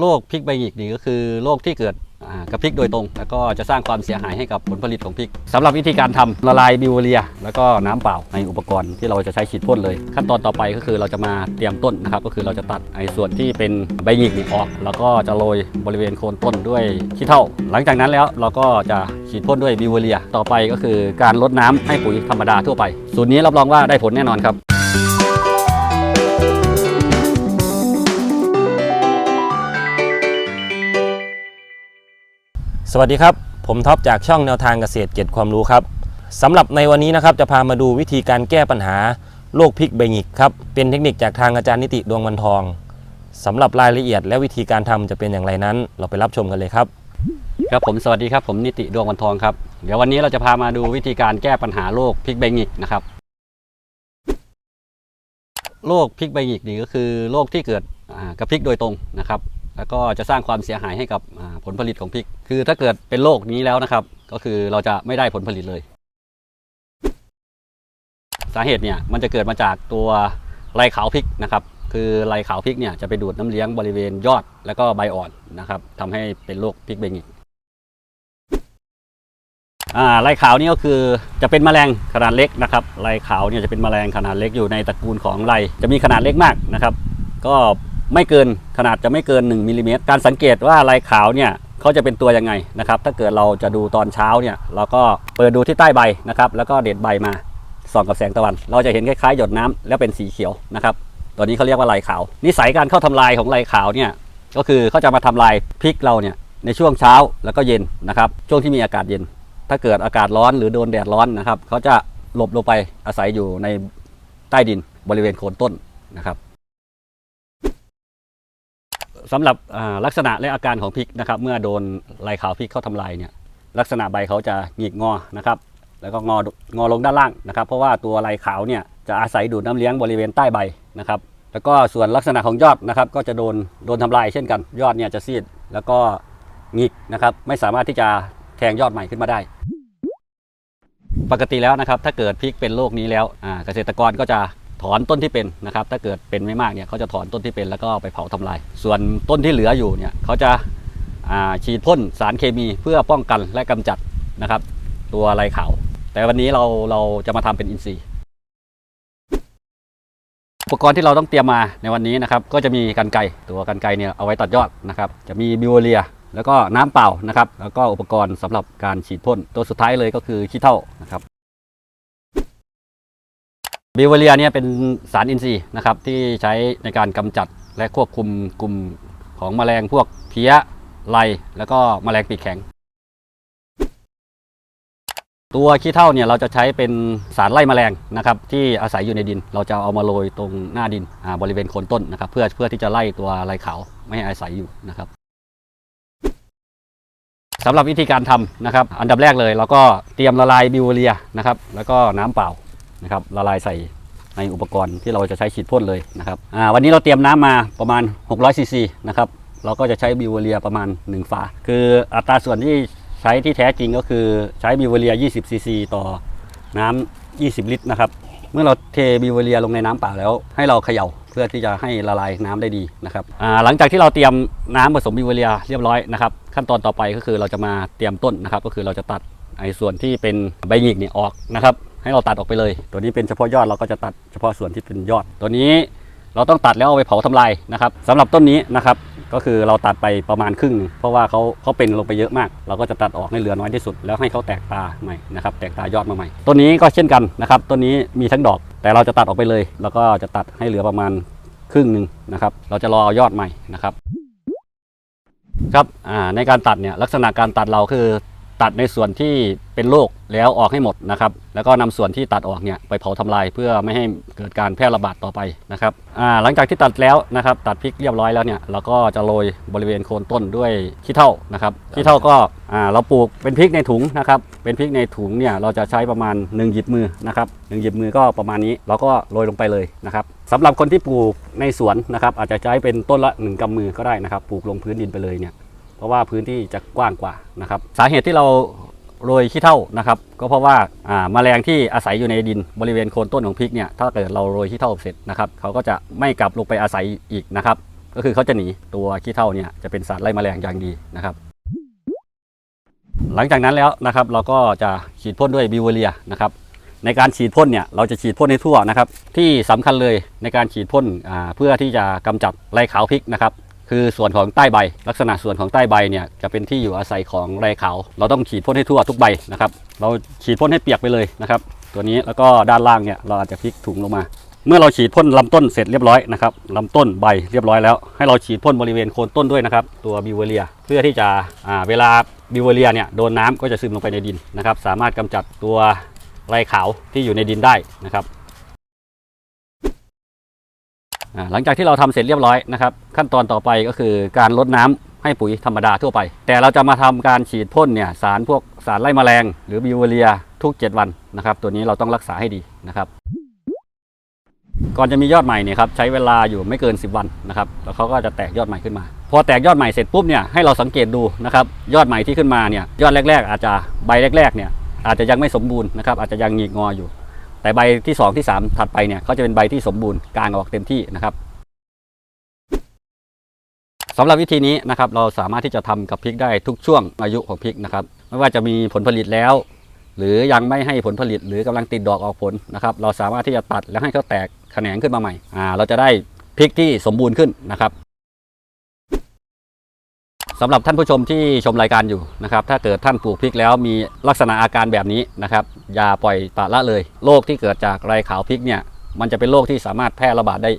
โรคพริกใบหงิกนี่ก็คือโรคที่เกิดกับพริกโดยตรง แล้วก็จะสร้างความเสียหายให้กับผลผลิตของพริกสำหรับวิธีการทำละลายบิวเรีย แล้วก็น้ำเปล่าในอุปกรณ์ที่เราจะใช้ฉีดพ่นเลย ขั้นตอนต่อไปก็คือเราจะมาเตรียมต้นนะครับ ก็คือเราจะตัดไอ้ส่วนที่เป็นใบหงิกนี่ออก แล้วก็จะโรยบริเวณโคนต้นด้วยขี้เถ้าหลังจากนั้นแล้วเราก็จะฉีดพ่นด้วยบิวเรีย ต่อไปก็คือการลดน้ำให้ปุ๋ยธรรมดาทั่วไป สูตรนี้รับรองว่าได้ผลแน่นอนครับ สวัสดีครับ ผมท็อปจากช่องแนวทางเกษตรเก็บความรู้ครับสำหรับในวันนี้นะครับจะพามาดูวิธีการแก้ปัญหาโรคพริกใบหงิกครับเป็นเทคนิคจากทางอาจารย์นิติดวงวันทองสำหรับรายละเอียดและวิธีการทำจะเป็นอย่างไรนั้น เราไปรับชมกันเลยครับ ครับผมสวัสดีครับผมนิติดวงวันทองครับเดี๋ยววันนี้เราจะพามาดูวิธีการแก้ปัญหาโรคพริกใบหงิกนะครับโรคพริกใบหงิกนี่ก็คือโรคที่เกิดกับพริกโดยตรงนะครับ แล้วก็จะสร้างความเสียหายให้กับผลผลิตของพริก คือถ้าเกิดเป็นโรคนี้แล้วนะครับ ก็คือเราจะไม่ได้ผลผลิตเลย สาเหตุเนี่ยมันจะเกิดมาจากตัวไรขาวพริกนะครับ คือไรขาวพริกเนี่ยจะไปดูดน้ำเลี้ยงบริเวณยอดแล้วก็ใบอ่อนนะครับทำให้เป็นโรคพริกใบงิกอ่าลายขาวนี่ก็คือจะเป็นแมลงขนาดเล็กนะครับลายขาวเนี่ยจะเป็นแมลงขนาดเล็กอยู่ในตระกูลของไรจะมีขนาดเล็กมากนะครับ ก็ ไม่เกินขนาดจะไม่เกิน1มิลลิเมตรการสังเกตว่าลายขาวเนี่ยเขาจะเป็นตัวยังไงนะครับ ถ้าเกิดเราจะดูตอนเช้าเนี่ยเราก็เปิดดูที่ใต้ใบนะครับ แล้วก็เด็ดใบมาส่องกับแสงตะวัน เราจะเห็นคล้ายๆหยดน้ำแล้วเป็นสีเขียวนะครับตัวนี้เขาเรียกว่าลายขาว นิสัยการเข้าทำลายของลายขาวเนี่ยก็คือเขาจะมาทำลายพริกเราเนี่ยในช่วงเช้าแล้วก็เย็นนะครับ ช่วงที่มีอากาศเย็น ถ้าเกิดอากาศร้อนหรือโดนแดดร้อนนะครับเขาจะหลบลงไปอาศัยอยู่ในใต้ดินบริเวณโคนต้นนะครับ สำหรับลักษณะและอาการของพริกนะครับ เมื่อโดนลายขาวพริกเข้าทำลายเนี่ยลักษณะใบเขาจะหงิกงอนะครับ แล้วก็งองอลงด้านล่างนะครับ เพราะว่าตัวลายขาวเนี่ยจะอาศัยดูดน้ำเลี้ยงบริเวณใต้ใบนะครับ แล้วก็ส่วนลักษณะของยอดนะครับ ก็จะโดนโดนทำลายเช่นกัน ยอดเนี่ยจะซีดแล้วก็หงิกนะครับ ไม่สามารถที่จะแทงยอดใหม่ขึ้นมาได้ ปกติแล้วนะครับ ถ้าเกิดพริกเป็นโรคนี้แล้วเกษตรกรก็จะ ถอนต้นที่เป็นนะครับ ถ้าเกิดเป็นไม่มากเนี่ยเขาจะถอนต้นที่เป็นแล้วก็ไปเผาทำลาย ส่วนต้นที่เหลืออยู่เนี่ยเขาจะาฉีดพ่นสารเคมีเพื่อป้องกันและกำจัดนะครับ ตัวไรขาว แต่วันนี้เราเราจะมาทำเป็นอินทรีย์อุปกรณ์ที่เราต้องเตรียมมาในวันนี้นะครับ ก็จะมีกันไกรตัวกันไกรเนี่ยเอาไว้ตัดยอดนะครับ จะมีบิวเรียแล้วก็น้ำเปล่านะครับ แล้วก็อุปกรณ์สำหรับการฉีดพ่นตัวสุดท้ายเลยก็คือขี้เถ้านะครับ บิวเรียเนี่ยเป็นสารอินทรีย์นะครับที่ใช้ในการกำจัดและควบคุมกลุ่มของแมลงพวกเพี้ยไรแล้วก็แมลงปีกแข็ง ตัวขี้เถ้าเนี่ยเราจะใช้เป็นสารไล่แมลงนะครับที่อาศัยอยู่ในดิน เราจะเอามาโรยตรงหน้าดินบริเวณโคนต้นนะครับเพื่อเพื่อที่จะไล่ตัวไรขาวไม่ให้อาศัยอยู่นะครับสำหรับวิธีการทำนะครับ อันดับแรกเลยเราก็เตรียมละลายบิวเรียนะครับแล้วก็น้ำเปล่า นะครับละลายใส่ในอุปกรณ์ที่เราจะใช้ฉีดพ่นเลยนะครับวันนี้เราเตรียมน้ำมาประมาณ 600ซีซีนะครับเราก็จะใช้บิวเรียประมาณ 1 ฝา คืออัตราส่วนที่ใช้ที่แท้จริงก็คือใช้บิวเรีย 20ซีซีต่อน้ำ20 ลิตรนะครับเมื่อเราเทบิวเรียลงในน้ำเปล่าแล้ว ให้เราเขย่าเพื่อที่จะให้ละลายน้ำได้ดีนะครับหลังจากที่เราเตรียมน้ำผสมบิวเรียเรียบร้อยนะครับขั้นตอนต่อไปก็คือเราจะมาเตรียมต้นนะครับ ก็คือเราจะตัดไอ้ส่วนที่เป็นใบหงิกเนี่ยออกนะครับ ให้เราตัดออกไปเลย ตัวนี้เป็นเฉพาะยอดเราก็จะตัดเฉพาะส่วนที่เป็นยอด ตัวนี้เราต้องตัดแล้วเอาไปเผาทำลายนะครับสำหรับต้นนี้นะครับก็คือเราตัดไปประมาณครึ่งหนึ่ง เพราะว่าเขาเขาเป็นลงไปเยอะมาก เราก็จะตัดออกให้เหลือน้อยที่สุด แล้วให้เขาแตกตาใหม่นะครับแตกตายอดมาใหม่ต้นนี้ก็เช่นกันนะครับต้นนี้มีทั้งดอก แต่เราจะตัดออกไปเลย แล้วก็จะตัดให้เหลือประมาณครึ่งหนึ่งนะครับเราจะรอเอายอดใหม่นะครับครับอ่าในการตัดเนี่ยลักษณะการตัดเราคือ ตัดในส่วนที่เป็นโรคแล้วออกให้หมดนะครับ แล้วก็นำส่วนที่ตัดออกเนี่ยไปเผาทำลายเพื่อไม่ให้เกิดการแพร่ระบาดต่อไปนะครับหลังจากที่ตัดแล้วนะครับตัดพริกเรียบร้อยแล้วเนี่ยเราก็จะโรยบริเวณโคนต้นด้วยขี้เถ้านะครับขี้เถ้าก็เราปลูกเป็นพริกในถุงนะครับเป็นพริกในถุงเนี่ยเราจะใช้ประมาณ1หยิบมือนะครับหนึ่งหยิบมือก็ประมาณนี้เราก็โรยลงไปเลยนะครับสำหรับคนที่ปลูกในสวนนะครับอาจจะใช้เป็นต้นละ 1กำมือก็ได้นะครับปลูกลงพื้นดินไปเลยเนี่ย เพราะว่าพื้นที่จะกว้างกว่านะครับ สาเหตุที่เราโรยขี้เถ้านะครับ ก็เพราะว่าอ่าแมลงที่อาศัยอยู่ในดินบริเวณโคนต้นของพริกเนี่ยถ้าเกิดเราโรยขี้เถ้าเสร็จนะครับเขาก็จะไม่กลับลงไปอาศัยอีกนะครับ ก็คือเขาจะหนีตัวขี้เถ้าเนี่ยจะเป็นสารไล่แมลงอย่างดีนะครับหลังจากนั้นแล้วนะครับเราก็จะฉีดพ่นด้วยบิวเรียนะครับในการฉีดพ่นเนี่ยเราจะฉีดพ่นให้ทั่วนะครับ ที่สำคัญเลยในการฉีดพ่นเพื่อที่จะกำจัดไรขาวพริกนะครับ คือส่วนของใต้ใบ ลักษณะส่วนของใต้ใบเนี่ยจะเป็นที่อยู่อาศัยของไรขาว เราต้องฉีดพ่นให้ทั่วทุกใบนะครับ เราฉีดพ่นให้เปียกไปเลยนะครับ ตัวนี้แล้วก็ด้านล่างเนี่ยเราอาจจะพลิกถุงลงมา เมื่อเราฉีดพ่นลำต้นเสร็จเรียบร้อยนะครับลำต้นใบเรียบร้อยแล้ว ให้เราฉีดพ่นบริเวณโคนต้นด้วยนะครับ ตัวบิวเวเรีย เพื่อที่จะเวลาบิวเวเรียเนี่ยโดนน้ำก็จะซึมลงไปในดินนะครับ สามารถกำจัดตัวไรขาวที่อยู่ในดินได้นะครับ หลังจากที่เราทำเสร็จเรียบร้อยนะครับ ขั้นตอนต่อไปก็คือการลดน้ำให้ปุ๋ยธรรมดาทั่วไป แต่เราจะมาทำการฉีดพ่นเนี่ยสารพวกสารไล่แมลง หรือบิวเวเรียทุก 7 วันนะครับ ตัวนี้เราต้องรักษาให้ดีนะครับ ก่อนจะมียอดใหม่เนี่ยครับใช้เวลาอยู่ไม่เกิน 10 วันนะครับ แล้วเขาก็จะแตกยอดใหม่ขึ้นมา พอแตกยอดใหม่เสร็จปุ๊บเนี่ยให้เราสังเกตดูนะครับยอดใหม่ที่ขึ้นมาเนี่ยยอดแรก ๆ อาจจะใบแรกๆเนี่ยอาจจะยังไม่สมบูรณ์นะครับอาจจะยังหงิกงออยู่ แต่ใบที่ 2 ที่ 3 ถัดไปเนี่ยเขาจะเป็นใบที่สมบูรณ์กลางออกเต็มที่นะครับสำหรับวิธีนี้นะครับเราสามารถที่จะทำกับพริกได้ทุกช่วงอายุของพริกนะครับไม่ว่าจะมีผลผลิตแล้ว หรือยังไม่ให้ผลผลิตหรือกำลังติดดอกออกผลนะครับเราสามารถที่จะตัดแล้วให้เขาแตกแขนงขึ้นมาใหม่อ่าเราจะได้พริกที่สมบูรณ์ขึ้นนะครับ สำหรับท่านผู้ชมที่ชมรายการอยู่นะครับถ้าเกิดท่านปลูกพริกแล้วมีลักษณะอาการแบบนี้นะครับอย่าปล่อยปละละเลยโรคที่เกิดจากไรขาวพริกเนี่ยมันจะเป็นโรคที่สามารถแพร่ระบาดได้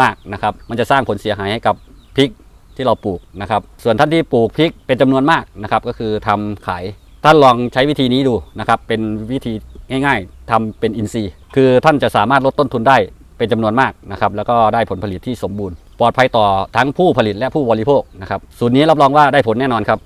มากนะครับมันจะสร้างผลเสียหายให้กับพริกที่เราปลูกนะครับส่วนท่านที่ปลูกพริกเป็นจำนวนมากนะครับก็คือทำขายท่านลองใช้วิธีนี้ดูนะครับเป็นวิธีง่าย ๆทำเป็นอินทรีย์ คือท่านจะสามารถลดต้นทุนได้เป็นจำนวนมากนะครับแล้วก็ได้ผลผลิตที่สมบูรณ์ ปลอดภัยต่อทั้งผู้ผลิตและผู้บริโภคนะครับสูตรนี้รับรองว่าได้ผลแน่นอนครับ